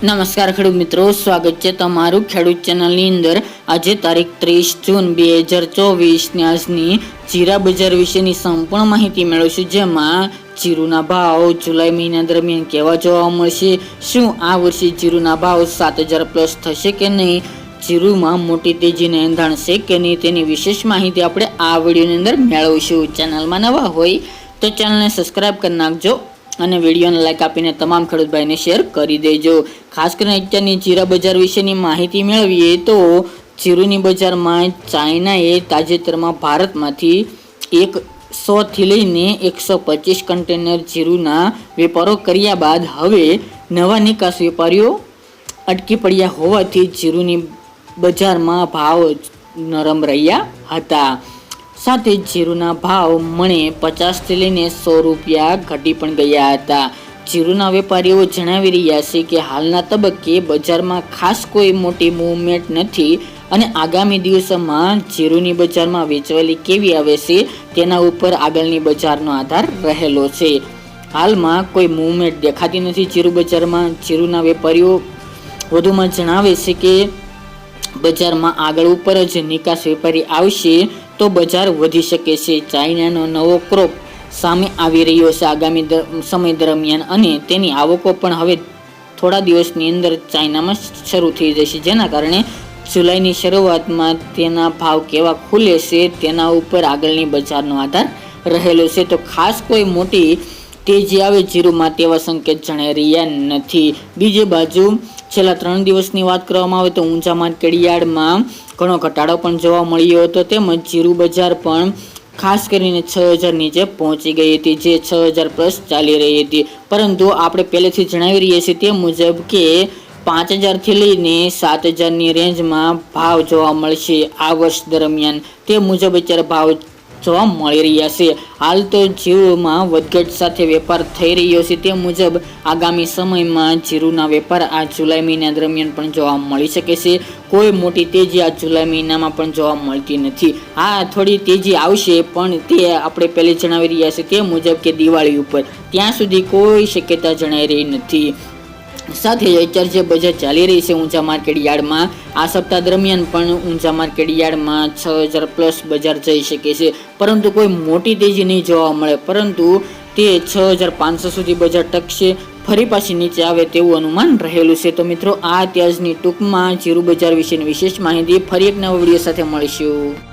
નમસ્કાર ખેડૂત મિત્રો, સ્વાગત છે તમારું ખેડૂત ચેનલની અંદર. આજે તારીખ ત્રીસ જૂન બે હજાર ચોવીસની આજની જીરા બજાર વિશેની સંપૂર્ણ માહિતી મેળવશું, જેમાં જીરુના ભાવ જુલાઈ મહિના દરમિયાન કેવા જોવા મળશે, શું આ વર્ષે જીરુના ભાવ સાત હજાર પ્લસ થશે કે નહીં, જીરુમાં મોટી તેજીને એંધાણ કે નહીં તેની વિશેષ માહિતી આપણે આ વિડીયોની અંદર મેળવીશું. ચેનલમાં નવા હોય તો ચેનલને સબસ્ક્રાઈબ કરી નાખજો અને વિડીયોને લાઈક આપીને તમામ ખેડૂત ભાઈને શેર કરી દેજો. ખાસ કરીને અત્યારની જીરા બજાર વિશેની માહિતી મેળવીએ તો જીરુની બજારમાં ચાઇનાએ તાજેતરમાં ભારતમાંથી એક સોથી લઈને એકસો પચીસ કન્ટેનર જીરુના વેપારો કર્યા બાદ હવે નવા નિકાસ વેપારીઓ અટકી પડ્યા હોવાથી જીરુની બજારમાં ભાવ નરમ રહ્યા હતા. સાથે જીરુના ભાવ મણે પચાસથી લઈને સો રૂપિયા ઘટી પણ ગયા હતા. જીરુના વેપારીઓ જણાવી રહ્યા છે કે હાલના તબક્કે બજારમાં ખાસ કોઈ મોટી મૂવમેન્ટ નથી અને આગામી દિવસોમાં જીરુની બજારમાં વેચવાલી કેવી આવે છે તેના ઉપર આગળની બજારનો આધાર રહેલો છે. હાલમાં કોઈ મૂવમેન્ટ દેખાતી નથી જીરુ બજારમાં. જીરુના વેપારીઓ વધુમાં જણાવે છે કે બજારમાં આગળ ઉપર જ નિકાસ વેપારી આવશે તો બજાર વધી શકે છે. ચાઇનાનો નવો ક્રોપ સામે આવી રહ્યો છે આગામી સમય દરમિયાન અને તેની આવકો પણ હવે થોડા દિવસની અંદર ચાઇનામાં શરૂ થઈ જશે. જેના કારણે જુલાઈની શરૂઆતમાં તેના ભાવ કેવા ખુલે છે તેના ઉપર આગળની બજારનો આધાર રહેલો છે. તો ખાસ કોઈ મોટી તેજી આવે જીરુમાં તેવા સંકેત જણાઈ રહ્યા નથી. બીજી બાજુ છેલ્લા ત્રણ દિવસની વાત કરવામાં આવે તો ઊંચા માર્કેટ ઘણો ઘટાડો પણ જોવા મળ્યો હતો. તેમજ જીરું બજાર પણ ખાસ કરીને છ હજાર નીચે પહોંચી ગઈ હતી, જે છ હજાર પ્લસ ચાલી રહી હતી. પરંતુ આપણે પહેલેથી જણાવી રહીએ છીએ તે મુજબ કે પાંચ હજારથી લઈને સાત હજારની રેન્જમાં ભાવ જોવા મળશે આ વર્ષ દરમિયાન. તે મુજબ અત્યારે ભાવ જોવા મળી રહ્યા છે. હાલ તો જીરુમાં વધઘટ સાથે વેપાર થઈ રહ્યો છે. તે મુજબ આગામી સમયમાં જીરુના વેપાર આ જુલાઈ મહિના દરમિયાન પણ જોવા મળી શકે છે. કોઈ મોટી તેજી આ જુલાઈ મહિનામાં પણ જોવા મળતી નથી. હા, થોડી તેજી આવશે, પણ તે આપણે પહેલે જણાવી રહ્યા છે. તે મુજબ કે દિવાળી ઉપર. ત્યાં સુધી કોઈ શક્યતા જણાઈ રહી નથી. સાથે જ અત્યારે બજાર ચાલી રહી છે ઊંચા માર્કેટ યાર્ડમાં. આ સપ્તાહ દરમિયાન પણ ઊંચા માર્કેટ યાર્ડમાં છ હજાર પ્લસ બજાર જઈ શકે છે. પરંતુ કોઈ મોટી તેજી નહીં જોવા મળે. પરંતુ તે છ હજાર પાંચસો સુધી બજાર ટકશે. ફરી પાછી નીચે આવે તેવું અનુમાન રહેલું છે. તો મિત્રો, આ ત્યાજની ટૂંકમાં જીરુ બજાર વિશેની વિશેષ માહિતી. ફરી એક નવા વીડિયો સાથે મળીશું.